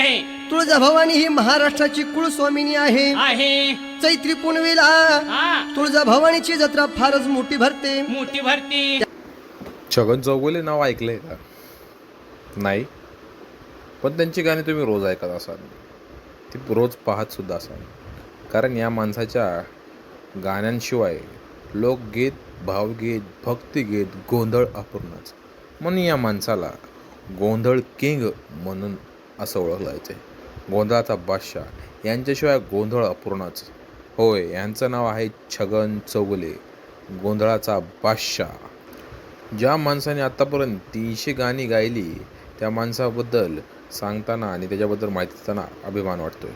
आहे. तुळजाभवानी ही महाराष्ट्राची कुळस्वामिनी आहे. आहे. चैत्री पुनवेला हा. तुळजाभवानीची जत्रा फारच मोठी भरते. मोठी भरती. छगन चौगुले नाव ऐकलंय का? नाही. पण त्यांची गाणी तुम्ही रोज ऐकत असाल. ती रोज पाहत सुद्धा असाल. कारण या माणसाच्या गाण्यांशिवाय लोकगीत भावगीत भक्तिगीत गोंधळ अपूर्णच. म्हणून या माणसाला गोंधळ किंग म्हणून असं ओळखलं जायचं गोंधळाचा बादशाह यांच्याशिवाय गोंधळ अपूर्णच. होय यांचं नाव आहे छगन चौगुले. गोंधळाचा बादशाह ज्या माणसाने आत्तापर्यंत तीनशे गाणी गायली त्या माणसाबद्दल सांगताना आणि त्याच्याबद्दल माहिती देताना अभिमान वाटतोय.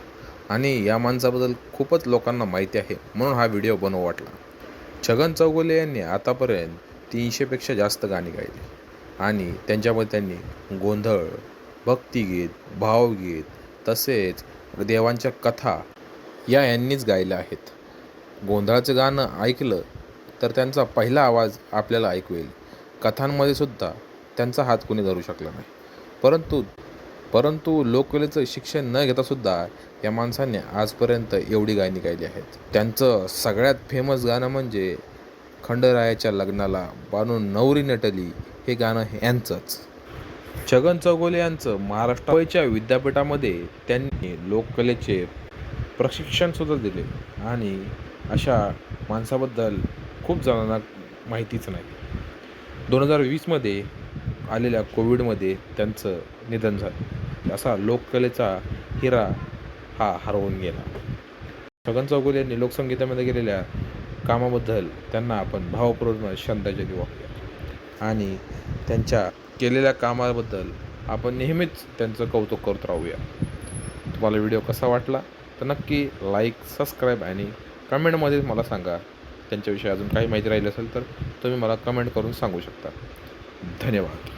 आणि या माणसाबद्दल खूपच लोकांना माहिती आहे म्हणून हा व्हिडिओ बनवू वाटला. छगन चौगुले यांनी आतापर्यंत तीनशेपेक्षा जास्त गाणी गायली. आणि त्यांच्यामध्ये त्यांनी गोंधळ भक्तिगीत भावगीत तसेच देवांच्या कथा या यांनीच गायल्या आहेत. गोंधळाचं गाणं ऐकलं तर त्यांचा पहिला आवाज आपल्याला ऐकू येईल. कथांमध्ये सुद्धा त्यांचा हात कोणी धरू शकला नाही. परंतु परंतु लोककलेचं शिक्षण न घेतासुद्धा या माणसाने आजपर्यंत एवढी गाणी गायली आहेत. त्यांचं सगळ्यात फेमस गाणं म्हणजे खंडरायाच्या लग्नाला बानू नवरी नटली हे गाणं यांचंच. छगन चौगोले यांचं महाराष्ट्राच्या विद्यापीठामध्ये त्यांनी लोककलेचे प्रशिक्षणसुद्धा दिले. आणि अशा माणसाबद्दल खूप जणांना माहितीच नाही. दोन हजार वीसमध्ये आलेल्या कोविडमध्ये त्यांचं निधन झालं. असा लोककलेचा हिरा हा हरवून गेला. छगन चौगुले यांनी लोकसंगीतामध्ये केलेल्या कामाबद्दल त्यांना आपण भावपूर्ण श्रद्धांजली वाहूया. आणि त्यांच्या केलेल्या कामाबद्दल आपण नेहमीच त्यांचं कौतुक करत राहूया. तुम्हाला व्हिडिओ कसा वाटला? तर नक्की लाईक सबस्क्राईब आणि कमेंटमध्ये मला सांगा. त्यांच्याविषयी अजून काही माहिती राहिली असेल तर तुम्ही मला कमेंट करून सांगू शकता. धन्यवाद.